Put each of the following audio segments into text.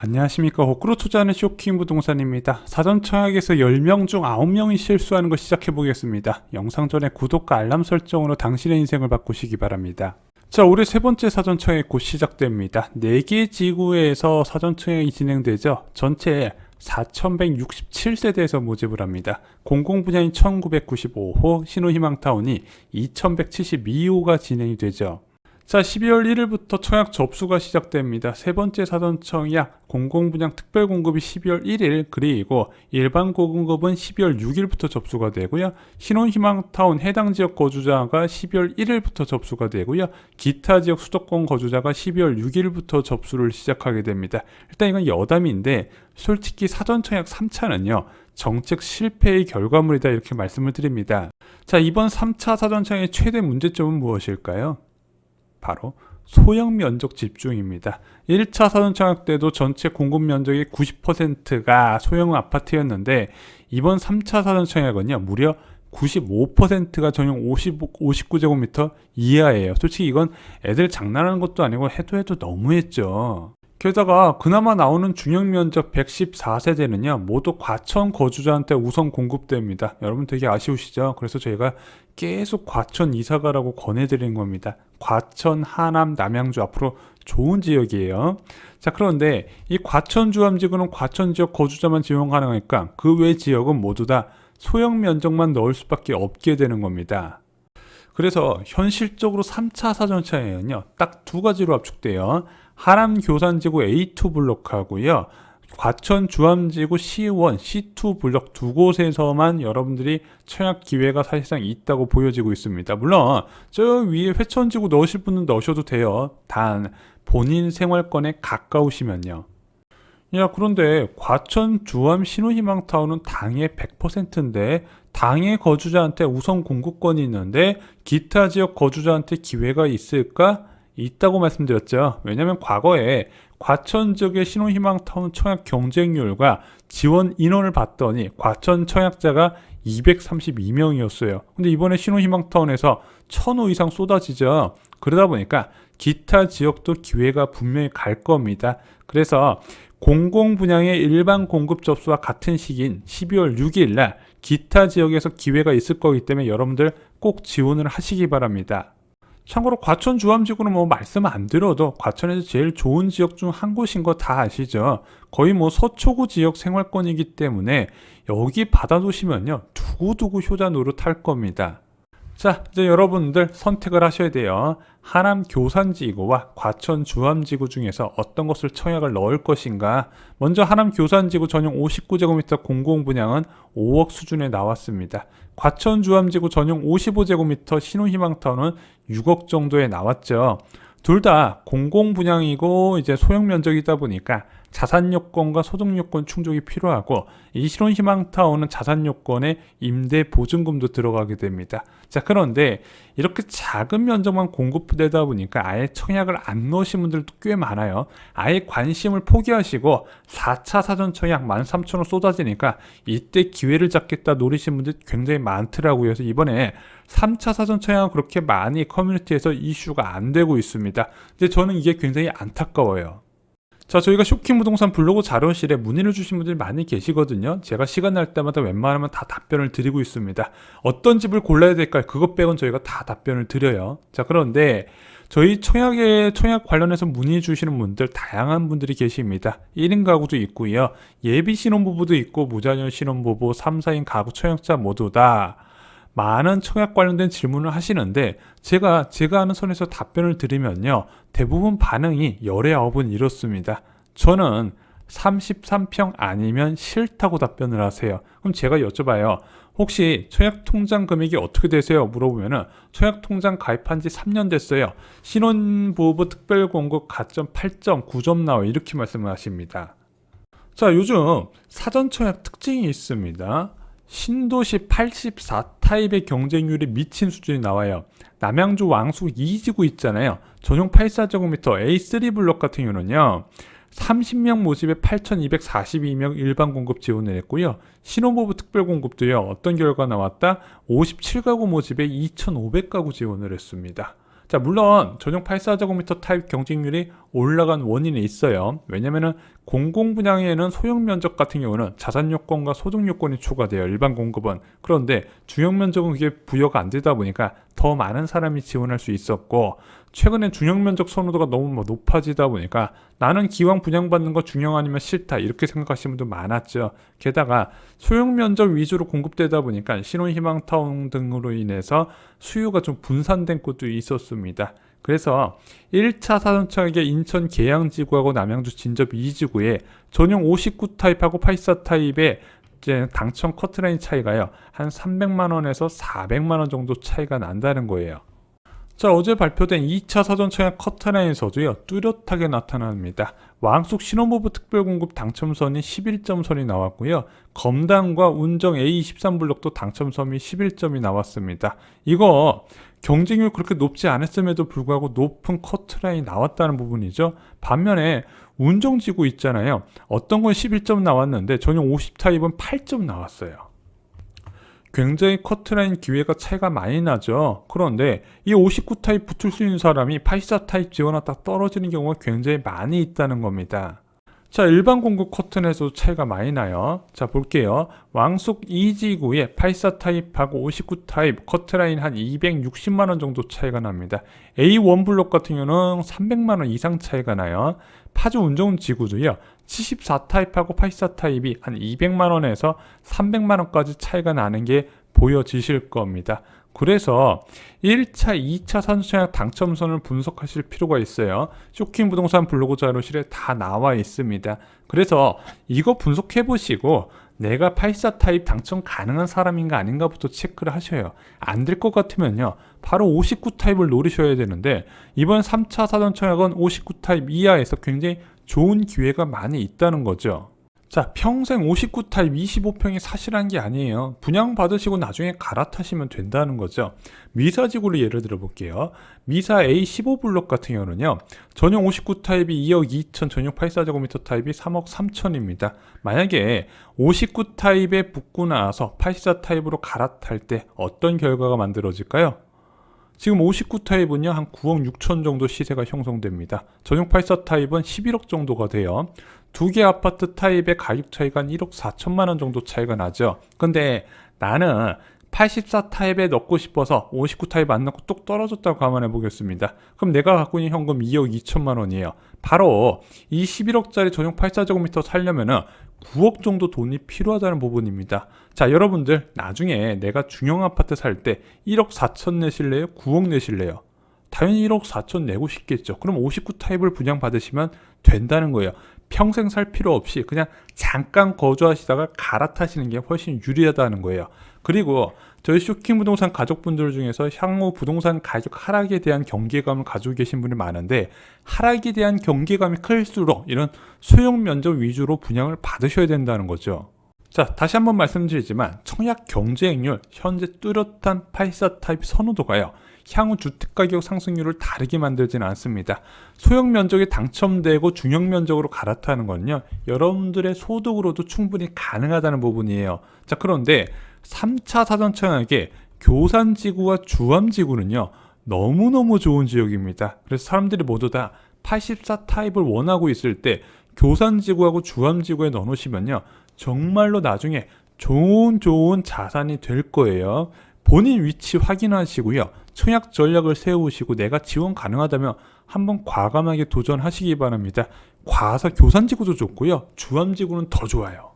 안녕하십니까. 호크로 투자하는 쇼킹 부동산입니다. 사전 청약에서 10명 중 9명이 실수하는 거 시작해 보겠습니다. 영상 전에 구독과 알람 설정으로 당신의 인생을 바꾸시기 바랍니다. 자, 올해 세 번째 사전 청약 곧 시작됩니다. 4개 지구에서 사전 청약이 진행되죠. 전체 4,167세대에서 모집을 합니다. 공공 분야인 1,995호, 신호희망타운이 2,172호가 진행이 되죠. 자, 12월 1일부터 청약 접수가 시작됩니다. 세 번째 사전 청약 공공분양 특별 공급이 12월 1일 그리고 일반 고공급은 12월 6일부터 접수가 되고요. 신혼희망타운 해당 지역 거주자가 12월 1일부터 접수가 되고요. 기타 지역 수도권 거주자가 12월 6일부터 접수를 시작하게 됩니다. 일단 이건 여담인데 솔직히 사전 청약 3차는요. 정책 실패의 결과물이다 이렇게 말씀을 드립니다. 자, 이번 3차 사전 청약의 최대 문제점은 무엇일까요? 바로 소형 면적 집중입니다. 1차 사전 청약 때도 전체 공급 면적의 90%가 소형 아파트였는데 이번 3차 사전 청약은요 무려 95%가 전용 50, 59제곱미터 이하예요. 솔직히 이건 애들 장난하는 것도 아니고 해도 해도 너무했죠. 게다가 그나마 나오는 중형 면적 114세대는요 모두 과천 거주자한테 우선 공급됩니다. 여러분 되게 아쉬우시죠? 그래서 저희가 계속 과천 이사가라고 권해드리는 겁니다. 과천, 하남, 남양주 앞으로 좋은 지역이에요. 자 그런데 이 과천 주암지구는 과천 지역 거주자만 지원 가능하니까 그 외 지역은 모두 다 소형 면적만 넣을 수밖에 없게 되는 겁니다. 그래서 현실적으로 3차 사전 차에는요 딱 두 가지로 압축돼요. 하남 교산지구 A2 블록하고요. 과천 주암지구 C1, C2 블록 두 곳에서만 여러분들이 청약 기회가 사실상 있다고 보여지고 있습니다. 물론 저 위에 회천지구 넣으실 분은 넣으셔도 돼요. 단 본인 생활권에 가까우시면요. 야 그런데 과천 주암 신호희망타운은 당의 100%인데 당의 거주자한테 우선 공급권이 있는데 기타 지역 거주자한테 기회가 있을까? 있다고 말씀드렸죠. 왜냐하면 과거에 과천 지역의 신혼희망타운 청약 경쟁률과 지원 인원을 봤더니 과천 청약자가 232명이었어요. 근데 이번에 신혼희망타운에서 1000호 이상 쏟아지죠. 그러다 보니까 기타 지역도 기회가 분명히 갈 겁니다. 그래서 공공 분양의 일반 공급 접수와 같은 시기인 12월 6일 날 기타 지역에서 기회가 있을 거기 때문에 여러분들 꼭 지원을 하시기 바랍니다. 참고로 과천 주암지구는 뭐 말씀 안 드려도 과천에서 제일 좋은 지역 중 한 곳인 거 다 아시죠? 거의 뭐 서초구 지역 생활권이기 때문에 여기 받아두시면요 두고두고 효자 노릇 할 겁니다. 자 이제 여러분들 선택을 하셔야 돼요. 하남 교산지구와 과천 주암지구 중에서 어떤 것을 청약을 넣을 것인가? 먼저 하남 교산지구 전용 59제곱미터 공공 분양은 5억 수준에 나왔습니다. 과천 주암지구 전용 55제곱미터 신혼희망타운은 6억 정도에 나왔죠. 둘 다 공공 분양이고 이제 소형 면적이다 보니까 자산 요건과 소득 요건 충족이 필요하고 이 실혼 희망 타운은 자산 요건에 임대 보증금도 들어가게 됩니다. 자, 그런데 이렇게 작은 면적만 공급되다 보니까 아예 청약을 안 넣으신 분들도 꽤 많아요. 아예 관심을 포기하시고 4차 사전 청약 13,000원 쏟아지니까 이때 기회를 잡겠다 노리신 분들 굉장히 많더라고요. 그래서 이번에 3차 사전 청약은 그렇게 많이 커뮤니티에서 이슈가 안 되고 있습니다. 근데 저는 이게 굉장히 안타까워요. 자, 저희가 쇼킹 부동산 블로그 자료실에 문의를 주신 분들이 많이 계시거든요. 제가 시간 날 때마다 웬만하면 다 답변을 드리고 있습니다. 어떤 집을 골라야 될까? 그것 빼곤 저희가 다 답변을 드려요. 자, 그런데 저희 청약에 청약 관련해서 문의 주시는 분들 다양한 분들이 계십니다. 1인 가구도 있고요. 예비 신혼부부도 있고 무자녀 신혼부부, 3, 4인 가구 청약자 모두 다 많은 청약 관련된 질문을 하시는데 제가 제가 아는 선에서 답변을 드리면요. 대부분 반응이 열의 아홉은 이렇습니다. 저는 33평 아니면 싫다고 답변을 하세요. 그럼 제가 여쭤봐요. 혹시 청약 통장 금액이 어떻게 되세요? 물어보면은 청약 통장 가입한 지 3년 됐어요. 신혼부부 특별 공급 가점 8점, 9점 나와 이렇게 말씀을 하십니다. 자, 요즘 사전 청약 특징이 있습니다. 신도시 84타입의 경쟁률이 미친 수준이 나와요. 남양주 왕수 2지구 있잖아요. 전용 84제곱미터 A3 블록 같은 경우는요. 30명 모집에 8,242명 일반 공급 지원을 했고요. 신혼부부 특별 공급도요. 어떤 결과 나왔다? 57가구 모집에 2,500가구 지원을 했습니다. 자, 물론 전용 84제곱미터 타입 경쟁률이 올라간 원인이 있어요. 왜냐면은 공공 분양에는 소형 면적 같은 경우는 자산 요건과 소득 요건이 추가돼요. 일반 공급은. 그런데 중형 면적은 그게 부여가 안 되다 보니까 더 많은 사람이 지원할 수 있었고 최근에 중형 면적 선호도가 너무 뭐 높아지다 보니까 나는 기왕 분양받는 거 중형 아니면 싫다 이렇게 생각하시는 분도 많았죠. 게다가 소형 면적 위주로 공급되다 보니까 신혼 희망 타운 등으로 인해서 수요가 좀 분산된 곳도 있었습니다. 그래서 1차 사전청약의 인천 계양지구하고 남양주 진접 2지구에 전용 59 타입하고 84 타입의 이제 당첨 커트라인 차이가요. 한 300만 원에서 400만 원 정도 차이가 난다는 거예요. 자, 어제 발표된 2차 사전청약 커트라인에서도요, 뚜렷하게 나타납니다. 왕숙 신혼부부 특별공급 당첨선이 11점선이 나왔고요. 검단과 운정 A23블록도 당첨선이 11점이 나왔습니다. 이거 경쟁률 그렇게 높지 않았음에도 불구하고 높은 커트라인이 나왔다는 부분이죠. 반면에 운정지구 있잖아요. 어떤 건 11점 나왔는데 전용 50 타입은 8점 나왔어요. 굉장히 커트라인 기회가 차이가 많이 나죠. 그런데 이 59 타입 붙을 수 있는 사람이 84 타입 지원하다 떨어지는 경우가 굉장히 많이 있다는 겁니다. 자, 일반 공급 커튼에서도 차이가 많이 나요. 자, 볼게요. 왕숙 2지구에 84 타입하고 59 타입 커트라인 한 260만 원 정도 차이가 납니다. A1 블록 같은 경우는 300만 원 이상 차이가 나요. 파주 운정 지구도요. 74 타입하고 84 타입이 한 200만 원에서 300만 원까지 차이가 나는 게 보여지실 겁니다. 그래서 1차, 2차 산수청약 당첨선을 분석하실 필요가 있어요. 쇼킹 부동산 블로그 자료실에 다 나와 있습니다. 그래서 이거 분석해 보시고 내가 84 타입 당첨 가능한 사람인가 아닌가부터 체크를 하셔요. 안 될 것 같으면요. 바로 59 타입을 노리셔야 되는데 이번 3차 사전 청약은 59 타입 이하에서 굉장히 좋은 기회가 많이 있다는 거죠. 자, 평생 59 타입 25평이 사실한 게 아니에요. 분양 받으시고 나중에 갈아타시면 된다는 거죠. 미사지구로 예를 들어 볼게요. 미사 A15 블록 같은 경우는요. 전용 59 타입이 2억 2천, 전용 84제곱미터 타입이 3억 3천입니다. 만약에 59 타입에 붙고 나서 84 타입으로 갈아탈 때 어떤 결과가 만들어질까요? 지금 59 타입은요 한 9억 6천 정도 시세가 형성됩니다. 전용 84 타입은 11억 정도가 돼요. 두 개 아파트 타입의 가격 차이가 한 1억 4천만 원 정도 차이가 나죠. 근데 나는 84 타입에 넣고 싶어서 59 타입 안 넣고 뚝 떨어졌다고 감안해 보겠습니다. 그럼 내가 갖고 있는 현금 2억 2천만 원이에요. 바로 이 11억짜리 전용 84제곱미터 살려면은 9억 정도 돈이 필요하다는 부분입니다. 자, 여러분들 나중에 내가 중형 아파트 살 때 1억 4천 내실래요? 9억 내실래요? 당연히 1억 4천 내고 싶겠죠. 그럼 59 타입을 분양 받으시면 된다는 거예요. 평생 살 필요 없이 그냥 잠깐 거주하시다가 갈아타시는 게 훨씬 유리하다는 거예요. 그리고 저희 쇼킹 부동산 가족분들 중에서 향후 부동산 가격 하락에 대한 경계감을 가지고 계신 분이 많은데 하락에 대한 경계감이 클수록 이런 소형 면적 위주로 분양을 받으셔야 된다는 거죠. 자, 다시 한번 말씀드리지만 청약 경쟁률 현재 뚜렷한 84 타입 선호도가요. 향후 주택가격 상승률을 다르게 만들지는 않습니다. 소형 면적이 당첨되고 중형 면적으로 갈아타는 건요. 여러분들의 소득으로도 충분히 가능하다는 부분이에요. 자, 그런데 3차 사전 청약의 교산지구와 주암지구는요. 너무너무 좋은 지역입니다. 그래서 사람들이 모두 다 84 타입을 원하고 있을 때 교산지구하고 주암지구에 넣어놓으시면요. 정말로 나중에 좋은 좋은 자산이 될 거예요. 본인 위치 확인하시고요. 청약 전략을 세우시고 내가 지원 가능하다면 한번 과감하게 도전하시기 바랍니다. 과서 교산지구도 좋고요. 주암지구는 더 좋아요.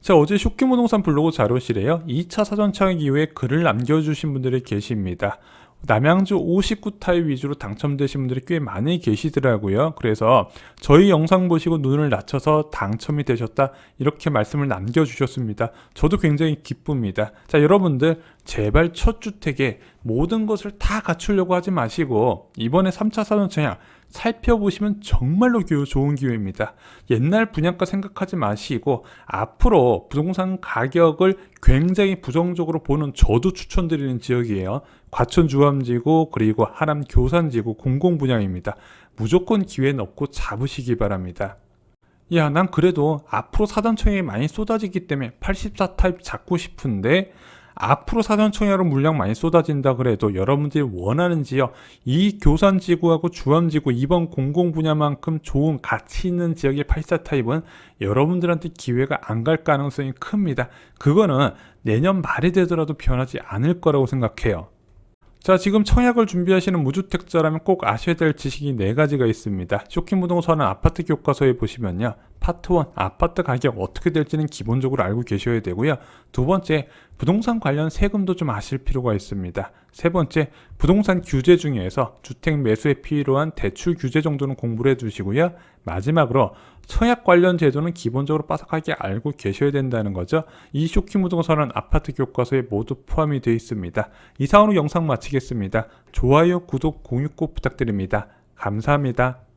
자, 어제 쇼킹부동산 블로그 자료실에요. 2차 사전청약 이후에 글을 남겨주신 분들이 계십니다. 남양주 59 타입 위주로 당첨되신 분들이 꽤 많이 계시더라고요. 그래서 저희 영상 보시고 눈을 낮춰서 당첨이 되셨다 이렇게 말씀을 남겨주셨습니다. 저도 굉장히 기쁩니다. 자 여러분들 제발 첫 주택에 모든 것을 다 갖추려고 하지 마시고 이번에 3차 사전청약 살펴보시면 정말로 기- 좋은 기회입니다. 옛날 분양가 생각하지 마시고 앞으로 부동산 가격을 굉장히 부정적으로 보는 저도 추천드리는 지역이에요. 과천 주암지구 그리고 하남 교산지구 공공분양입니다. 무조건 기회는 없고 잡으시기 바랍니다. 야, 난 그래도 앞으로 사단청이 많이 쏟아지기 때문에 84 타입 잡고 싶은데 앞으로 사전 청약으로 물량 많이 쏟아진다 그래도 여러분들이 원하는 지역 이 교산지구하고 주암지구 이번 공공 분야만큼 좋은 가치 있는 지역의 84 타입은 여러분들한테 기회가 안 갈 가능성이 큽니다. 그거는 내년 말이 되더라도 변하지 않을 거라고 생각해요. 자, 지금 청약을 준비하시는 무주택자라면 꼭 아셔야 될 지식이 네 가지가 있습니다. 쇼킹 부동산은 아파트 교과서에 보시면요. 파트 1, 아파트 가격 어떻게 될지는 기본적으로 알고 계셔야 되고요. 두 번째, 부동산 관련 세금도 좀 아실 필요가 있습니다. 세 번째, 부동산 규제 중에서 주택 매수에 필요한 대출 규제 정도는 공부를 해두시고요. 마지막으로 청약 관련 제도는 기본적으로 빠삭하게 알고 계셔야 된다는 거죠. 이 쇼킹 부동산은 아파트 교과서에 모두 포함이 되어 있습니다. 이상으로 영상 마치겠습니다. 좋아요, 구독, 공유 꼭 부탁드립니다. 감사합니다.